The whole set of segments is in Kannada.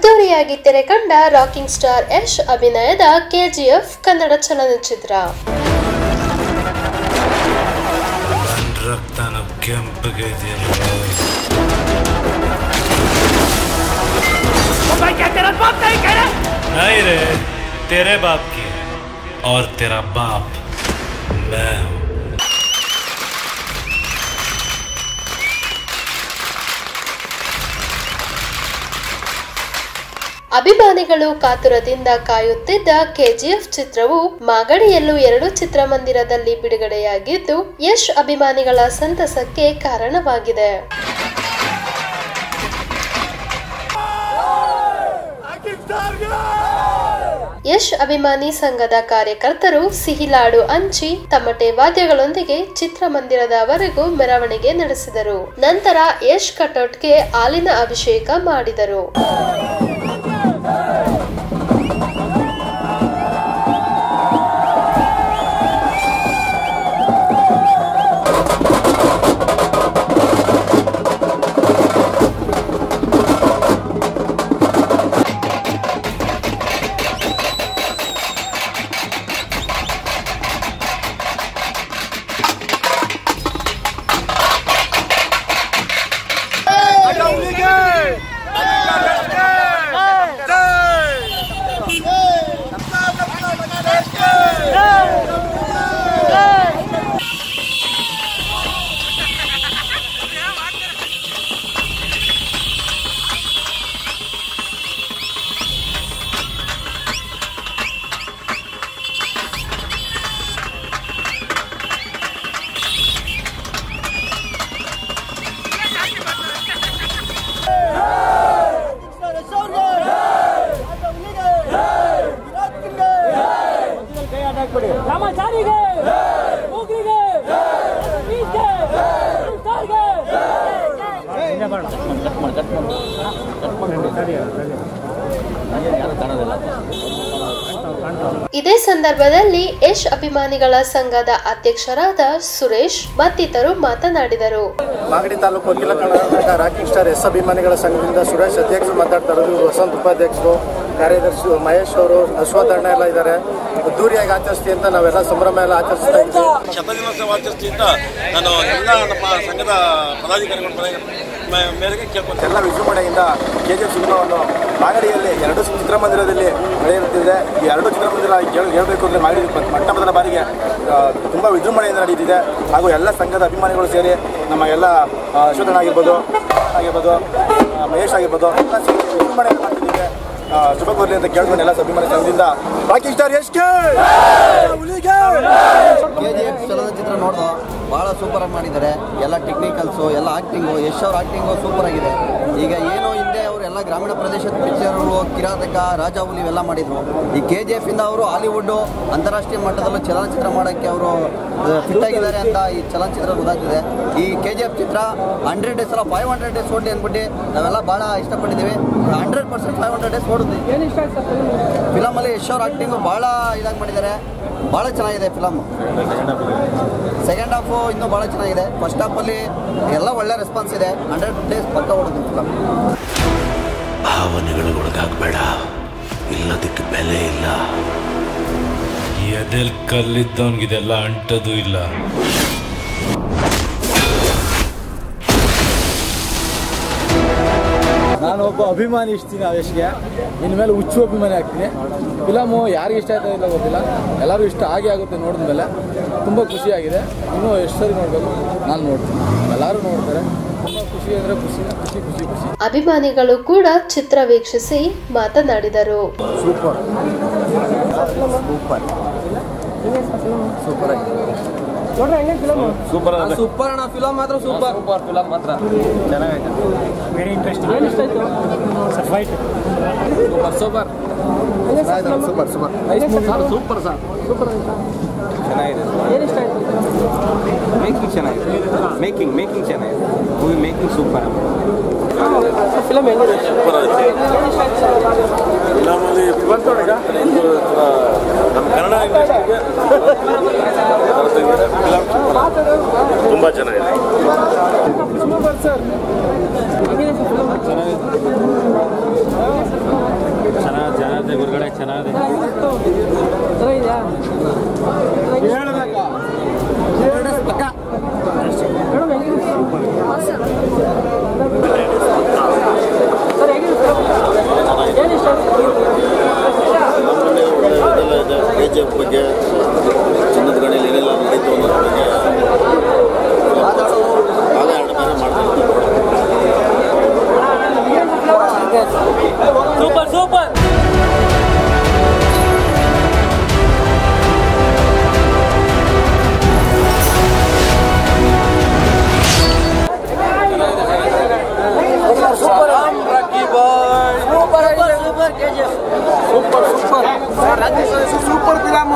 ಅದ್ದೂರಿಯಾಗಿ ತೆರೆ ಕಂಡ ರಾಕಿಂಗ್ ಸ್ಟಾರ್ ಯಶ್ ಅಭಿನಯದ ಕೆಜಿಎಫ್ ಕನ್ನಡ ಚಲನಚಿತ್ರ ರಕ್ತನ ಕೆಂಪಗೆ ಇದೆಯಲ್ಲ नहीं रे तेरे बाप की है और तेरा बाप मैं हूं ಅಭಿಮಾನಿಗಳು ಕಾತುರದಿಂದ ಕಾಯುತ್ತಿದ್ದ ಕೆಜಿಎಫ್ ಚಿತ್ರವು ಮಾಗಡಿಯಲ್ಲೂ ಎರಡು ಚಿತ್ರಮಂದಿರದಲ್ಲಿ ಬಿಡುಗಡೆಯಾಗಿದ್ದು, ಯಶ್ ಅಭಿಮಾನಿಗಳ ಸಂತಸಕ್ಕೆ ಕಾರಣವಾಗಿದೆ. ಯಶ್ ಅಭಿಮಾನಿ ಸಂಘದ ಕಾರ್ಯಕರ್ತರು ಸಿಹಿಲಾಡು ಅಂಚಿ ತಮಟೆ ವಾದ್ಯಗಳೊಂದಿಗೆ ಚಿತ್ರಮಂದಿರದವರೆಗೂ ಮೆರವಣಿಗೆ ನಡೆಸಿದರು. ನಂತರ ಯಶ್ ಕಟೌಟ್ಗೆ ಹಾಲಿನ ಅಭಿಷೇಕ ಮಾಡಿದರು. ಇದೇ ಸಂದರ್ಭದಲ್ಲಿ ಯಶ್ ಅಭಿಮಾನಿಗಳ ಸಂಘದ ಅಧ್ಯಕ್ಷರಾದ ಸುರೇಶ್ ಮತ್ತಿತರು ಮಾತನಾಡಿದರು. ಮಾಗಡಿ ತಾಲೂಕು ಅಖಿಲ ಕರ್ನಾಟಕ ರಾಕಿಂಗ್ ಸ್ಟಾರ್ ಎಸ್ ಅಭಿಮಾನಿಗಳ ಸಂಘದಿಂದ ಸುರೇಶ್ ಅಧ್ಯಕ್ಷರು ಮಾತಾಡ್ತಾ ಇರೋದು ವಸಂತ್ ಉಪಾಧ್ಯಕ್ಷರು. ಕಾರ್ಯದರ್ಶಿ ಮಹೇಶ್ ಅವರು ಅಶ್ವಥ್ ಅಣ್ಣ ಎಲ್ಲ ಇದ್ದಾರೆ. ಅದ್ದೂರಿಯಾಗಿ ಆಚರಿಸ್ತಿ ಅಂತ ನಾವೆಲ್ಲ ಸಂಭ್ರಮ ಎಲ್ಲ ಆಚರಿಸ್ತಾ ಇದ್ದೀವಿ. ಶತದಿನೋತ್ಸವ ಅಂತ ನಾನು ಎಲ್ಲ ನಮ್ಮ ಸಂಘದ ಪದಾಧಿಕಾರಿಗಳ ಮೇರೆಗೆ ಎಲ್ಲ ವಿಜೃಂಭಣೆಯಿಂದ ಕೆ ಜಿ ಎಫ್ ಸಿನಿಮಾವನ್ನು ಮಾಗಡಿಯಲ್ಲಿ ಎರಡು ಚಿತ್ರಮಂದಿರದಲ್ಲಿ ನಡೆಯುತ್ತಿದೆ. ಈ ಎರಡು ಚಿತ್ರಮಂದಿರ ಹೇಳಬೇಕು ಹೇಳ್ಬೇಕು ಅಂದರೆ ಮಾಗಡಿ ಮೊಟ್ಟ ಮೊದಲ ಬಾರಿಗೆ ತುಂಬ ವಿಜೃಂಭಣೆಯಿಂದ ನಡೆಯುತ್ತಿದೆ ಹಾಗೂ ಎಲ್ಲ ಸಂಘದ ಅಭಿಮಾನಿಗಳು ಸೇರಿ ನಮ್ಮ ಎಲ್ಲ ಆ, ಅಶ್ವಥಣ್ಣ ಆಗಿರ್ಬೋದು ಆಗಿರ್ಬೋದು ಮಹೇಶ್ ಆಗಿರ್ಬೋದು ಎಲ್ಲ ವಿಜೃಂಭಣೆಯನ್ನು ಶುಭ ಕೋರಲಿ ಅಂತ ಕೇಳ್ಕೊಂಡು ಎಲ್ಲ ಬಾಕಿ ಸ್ಟಾರ್ ಎಷ್ಟು ಚಲನಚಿತ್ರ ನೋಡ್ದು, ಭಾಳ ಸೂಪರಾಗಿ ಮಾಡಿದ್ದಾರೆ. ಎಲ್ಲ ಟೆಕ್ನಿಕಲ್ಸು ಎಲ್ಲ ಆಕ್ಟಿಂಗ್ ಯಶ್ ಅವ್ರ ಆಕ್ಟಿಂಗ್ ಸೂಪರ್ ಆಗಿದೆ. ಈಗ ಏನು ಹಿಂದೆ ಅವರು ಎಲ್ಲ ಗ್ರಾಮೀಣ ಪ್ರದೇಶದ ಪಿಕ್ಚರ್ಗಳು ಕಿರಾತಕ ರಾಜಾ ಹುಲಿ ಇವೆಲ್ಲ ಮಾಡಿದ್ರು. ಈ ಕೆ ಜಿ ಎಫ್ ಇಂದ ಅವರು ಹಾಲಿವುಡ್ಡು ಅಂತಾರಾಷ್ಟ್ರೀಯ ಮಟ್ಟದಲ್ಲೂ ಚಲನಚಿತ್ರ ಮಾಡೋಕ್ಕೆ ಅವರು ಫಿಟ್ ಆಗಿದ್ದಾರೆ ಅಂತ ಈ ಚಲನಚಿತ್ರ ಗೊತ್ತಾಗ್ತಿದೆ. ಈ ಕೆ ಜಿ ಎಫ್ ಚಿತ್ರ ಹಂಡ್ರೆಡ್ ಡೇಸ್ ಅಲ್ಲ ಫೈವ್ ಹಂಡ್ರೆಡ್ ಡೇಸ್ ಓಡಿ ಅಂದ್ಬಿಟ್ಟು ನಾವೆಲ್ಲ ಭಾಳ ಇಷ್ಟಪಟ್ಟಿದ್ದೀವಿ. ಪರ್ಸೆಂಟ್ ಫೈವ್ ಹಂಡ್ರೆಡ್ ಡೇಸ್ ಓಡುತ್ತೆ. ಅಲ್ಲಿ ಫಿಲಮಲ್ಲಿ ಯಶ್ ಅವ್ರ ಆ್ಯಕ್ಟಿಂಗು ಭಾಳ ಇದಾಗಿ ಮಾಡಿದ್ದಾರೆ. ಭಾಳ ಚೆನ್ನಾಗಿದೆ ಫಿಲಮ್ ಸೆಕೆಂಡ್ ಹಾಫು ಇನ್ನೂ ಭಾಳ ಚೆನ್ನಾಗಿದೆ. ಫಸ್ಟ್ ಹಾಫಲ್ಲಿ ಎಲ್ಲ ಒಳ್ಳೆ ರೆಸ್ಪಾನ್ಸ್ ಇದೆ. ಹಂಡ್ರೆಡ್ ಡೇಸ್ ಪಕ್ಕ ಓಡುತ್ತೆ ಫಿಲಮ್ ಭಾವನೆಗಳು ಒಳಗಾಗಬೇಡ. ಇಲ್ಲದಕ್ಕೆ ಬೆಲೆ ಇಲ್ಲ. ಎದೆಲ್ ಕಲ್ಲಿದ್ದವನ್ಗಿದೆಲ್ಲ ಅಂಟದು ಇಲ್ಲ. ನಾನು ಒಬ್ಬ ಅಭಿಮಾನಿ ಇಷ್ಟೀನಿ ಯಶ್ಗೆ ಇನ್ನು ಮೇಲೆ ಹುಚ್ಚು ಅಭಿಮಾನಿ ಆಗ್ತೀನಿ. ಫಿಲಮು ಯಾರಿಗೆ ಇಷ್ಟ ಆಯ್ತಾ ಇಲ್ಲ ಗೊತ್ತಿಲ್ಲ. ಎಲ್ಲರೂ ಇಷ್ಟ ಆಗೇ ಆಗುತ್ತೆ ನೋಡಿದ ಮೇಲೆ. ತುಂಬ ಖುಷಿಯಾಗಿದೆ ಇನ್ನೂ ಎಷ್ಟು ಸರಿ ನೋಡಬೇಕು? ನಾನು ನೋಡ್ತೀನಿ. ಎಲ್ಲರೂ ನೋಡ್ತಾರೆ. ತುಂಬ ಖುಷಿ ಅಂದರೆ ಖುಷಿ. ಖುಷಿ ಖುಷಿ ಖುಷಿ. ಅಭಿಮಾನಿಗಳು ಕೂಡ ಚಿತ್ರ ವೀಕ್ಷಿಸಿ ಮಾತನಾಡಿದರು. ಸೂಪರ್. ಸೂಪರ್. ಸೂಪರ್ ಆಗಿದೆ. ಫಿಲಮ್ ಸೂಪರ್ ಅಣ್ಣ ಫಿಲಮ್ ಮಾತ್ರ ಸೂಪರ್. ಸೂಪರ್ ಫಿಲಮ್ ಮಾತ್ರ. ಏನು ಇಷ್ಟ ಆಯ್ತು? Super super. Super super. Super sir. Super ಚೆನ್ನಾಗಿದೆ. ಏನು ಇಷ್ಟ ಆಯ್ತು? ಮೇಕಿಂಗ್ ಚೆನ್ನಾಗಿದೆ. ಮೇಕಿಂಗ್ ಮೇಕಿಂಗ್ ಚೆನ್ನಾಗಿದೆ. ಮೂವಿ ಮೇಕಿಂಗ್ ಸೂಪರ್ ಫಿಲಮ್ ಹೆಂಗಿದೆ ಸರ್? ನಮ್ಮಲ್ಲಿ ನಮ್ಮ ಕನ್ನಡ ಇಂಡಸ್ಟ್ರಿಗೆ ತುಂಬ ಸರ್ ಚೆನ್ನಾಗಿದೆ. ಸೂಪರ್ ಫಿಲಮ್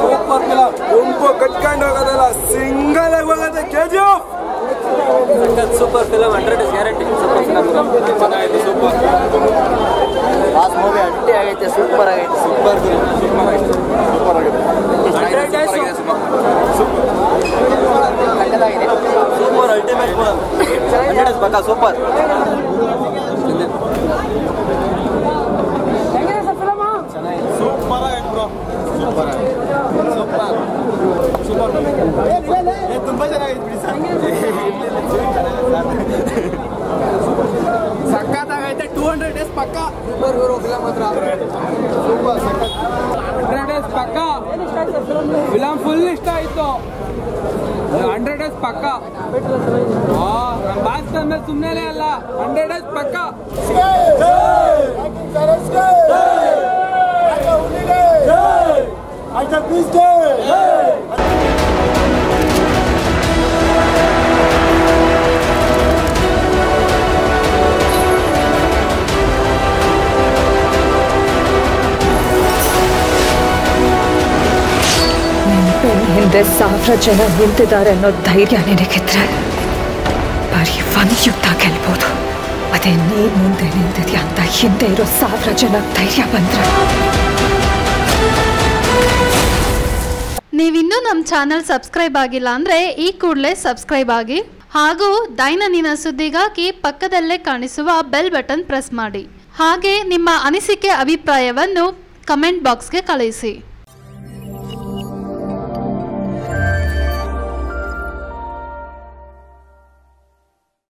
ಸೂಪರ್ ಫಿಲಮ್ ಗುಂಪು ಕಟ್ಕೊಂಡು ಹೋಗೋದಲ್ಲ ಸಿಂಗಲ್ ಆಗಿ ಹೋಗೋದು K G super film hundred is guarantee super film ಚೆನ್ನಾಗಿದೆ ಸೂಪರ್ ಲಾಸ್ಟ್ ಮೂವಿ ಅಡ್ಡಿ ಆಗೈತೆ ಸೂಪರ್ ಆಗೈತೆ ಸೂಪರ್ ಸೂಪರ್ ಆಗಿದೆ ಸೂಪರ್ ಅಲ್ಟಿಮೇಟ್ ಹಂಡ್ರೆಡ್ ಇಸ್ ಪಕ್ಕ ಸೂಪರ್ ಸೂಪರ್ ಆಗಿದೆ ಬ್ರೋ ತುಂಬಾ ಸರ್ ಸಖತ್ತಾಗೈತೆ ಟೂ ಹಂಡ್ರೆಡ್ ಡೇಸ್ ಪಕ್ಕ ಸೂಪರ್ ಹೀರೋ ಫಿಲಮ್ ಪಕ್ಕ ಫಿಲಮ್ ಫುಲ್ ಇಷ್ಟ ಆಯ್ತು ಹಂಡ್ರೆಡ್ ಡೇಸ್ ಪಕ್ಕ ಭಾಸ್ಕರ್ ಮೇಲೆ ಸುಮ್ಮನೆ ಅಲ್ಲ ಹಂಡ್ರೆಡ್ ಡೇಸ್ ಪಕ್ಕ ಬೆನ್ನ ಹಿಂದೆ ಸಾವಿರ ಜನ ನಿಂತಿದ್ದಾರೆ ಅನ್ನೋ ಧೈರ್ಯ ನಿನಗಿದ್ರೆ ಬರೀ ಒಂದು ಯುದ್ಧ ಗೆಲ್ಬೋದು ಅದೇ ನೀನ್ ಮುಂದೆ ನಿಂತಿದ್ಯಾ ಅಂತ ಹಿಂದೆ ಇರೋ ಸಾವಿರ ಜನ ಧೈರ್ಯ ಬಂದ್ರೆ ನೀವಿನ್ನೂ ನಮ್ಮ ಚಾನಲ್ ಸಬ್ಸ್ಕ್ರೈಬ್ ಆಗಿಲ್ಲ ಅಂದರೆ ಈ ಕೂಡಲೇ ಸಬ್ಸ್ಕ್ರೈಬ್ ಆಗಿ ಹಾಗೂ ದೈನಂದಿನ ಸುದ್ದಿಗಾಗಿ ಪಕ್ಕದಲ್ಲೇ ಕಾಣಿಸುವ ಬೆಲ್ ಬಟನ್ ಪ್ರೆಸ್ ಮಾಡಿ. ಹಾಗೆ ನಿಮ್ಮ ಅನಿಸಿಕೆ, ಅಭಿಪ್ರಾಯವನ್ನು ಕಮೆಂಟ್ ಬಾಕ್ಸ್ಗೆ ಕಳುಹಿಸಿ